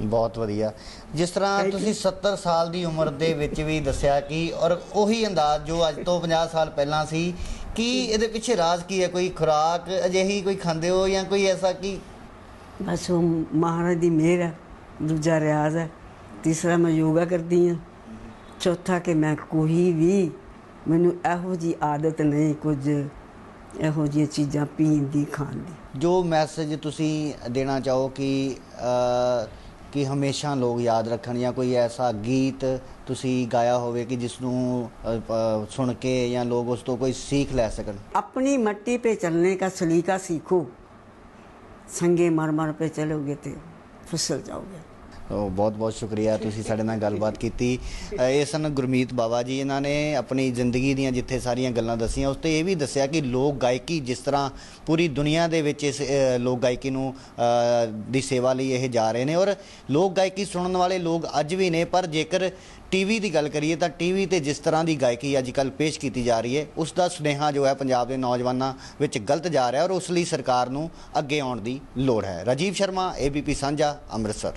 ਬਹੁਤ ਵਧੀਆ। ਜਿਸ ਤਰ੍ਹਾਂ. ਤੁਸੀਂ 70 ਸਾਲ ਦੀ ਉਮਰ ਦੇ ਵਿੱਚ ਵੀ ਦੱਸਿਆ ਕਿ ਔਰ ਉਹੀ ਅੰਦਾਜ਼ ਜੋ ਅੱਜ ਤੋਂ 50 ਸਾਲ ਪਹਿਲਾਂ ਸੀ ਕਿ ਇਹਦੇ ਪਿੱਛੇ ਰਾਜ਼ ਕੀ ਹੈ? ਕੋਈ ਖੁਰਾਕ ਅਜਿਹੀ ਕੋਈ ਖਾਂਦੇ ਹੋ ਜਾਂ ਕੋਈ ਐਸਾ ਕਿ? ਬਸ ਉਹ ਮਹਾਰਾਜ ਦੀ ਮਿਹਰ ਹੈ ਦੂਜਾ ਰਿਆਜ਼ ਹੈ ਤੀਸਰਾ ਮੈਂ ਯੋਗਾ ਕਰਦੀ ਹਾਂ ਚੌਥਾ ਕਿ ਮੈਂ ਕੋਈ ਵੀ ਮੈਨੂੰ ਇਹੋ ਜੀ ਆਦਤ ਨਹੀਂ ਕੁਝ ਇਹੋ ਜਿਹੀਆਂ ਚੀਜ਼ਾਂ ਪੀਣ ਦੀ ਖਾਣ ਦੀ। ਜੋ ਮੈਸੇਜ ਤੁਸੀਂ ਦੇਣਾ ਚਾਹੋ ਕਿ ਕਿ ਹਮੇਸ਼ਾ ਲੋਕ ਯਾਦ ਰੱਖਣ ਜਾਂ ਕੋਈ ਐਸਾ ਗੀਤ ਤੁਸੀਂ ਗਾਇਆ ਹੋਵੇ ਕਿ ਜਿਸ ਨੂੰ ਸੁਣ ਕੇ ਜਾਂ ਲੋਕ ਉਸ ਤੋਂ ਕੋਈ ਸਿੱਖ ਲੈ ਸਕਣ? ਆਪਣੀ ਮੱਟੀ 'ਤੇ ਚੱਲਣੇ ਦਾ ਸਲੀਕਾ ਸਿੱਖੋ। ਸੰਗੇ ਮਰਮਰ 'ਤੇ ਚਲੋਗੇ ਤੇ ਫਸਲ ਜਾਓਗੇ। ਉਹ ਬਹੁਤ-ਬਹੁਤ ਸ਼ੁਕਰੀਆ ਤੁਸੀਂ ਸਾਡੇ ਨਾਲ ਗੱਲਬਾਤ ਕੀਤੀ। ਇਹ ਸਨ ਗੁਰਮੀਤ ਬਾਵਾ ਜੀ, ਇਹਨਾਂ ਨੇ ਆਪਣੀ ਜ਼ਿੰਦਗੀ ਦੀਆਂ ਜਿੱਥੇ ਸਾਰੀਆਂ ਗੱਲਾਂ ਦੱਸੀਆਂ, ਉਸ ਤੇ ਇਹ ਵੀ ਦੱਸਿਆ ਕਿ ਲੋਕ ਗਾਇਕੀ ਜਿਸ ਤਰ੍ਹਾਂ ਪੂਰੀ ਦੁਨੀਆ ਦੇ ਵਿੱਚ ਇਸ ਲੋਕ ਗਾਇਕੀ ਨੂੰ ਦੀ ਸੇਵਾ ਲਈ ਇਹ ਜਾ ਰਹੇ ਨੇ ਔਰ ਲੋਕ ਗਾਇਕੀ ਸੁਣਨ ਵਾਲੇ ਲੋਕ ਅੱਜ ਵੀ ਨੇ, ਪਰ ਜੇਕਰ ਟੀਵੀ ਦੀ ਗੱਲ ਕਰੀਏ ਤਾਂ ਟੀਵੀ ਤੇ ਜਿਸ ਤਰ੍ਹਾਂ ਦੀ ਗਾਇਕੀ ਅੱਜ ਕੱਲ ਪੇਸ਼ ਕੀਤੀ ਜਾ ਰਹੀ ਹੈ, ਉਸ ਦਾ ਸੁਨੇਹਾ ਜੋ ਹੈ ਪੰਜਾਬ ਦੇ ਨੌਜਵਾਨਾਂ ਵਿੱਚ ਗਲਤ ਜਾ ਰਿਹਾ ਔਰ ਉਸ ਲਈ ਸਰਕਾਰ ਨੂੰ ਅੱਗੇ ਆਉਣ ਦੀ ਲੋੜ ਹੈ। ਰਾਜੀਵ ਸ਼ਰਮਾ ਏਬੀਪੀ ਸਾਂਝਾ, ਅੰਮ੍ਰਿਤਸਰ।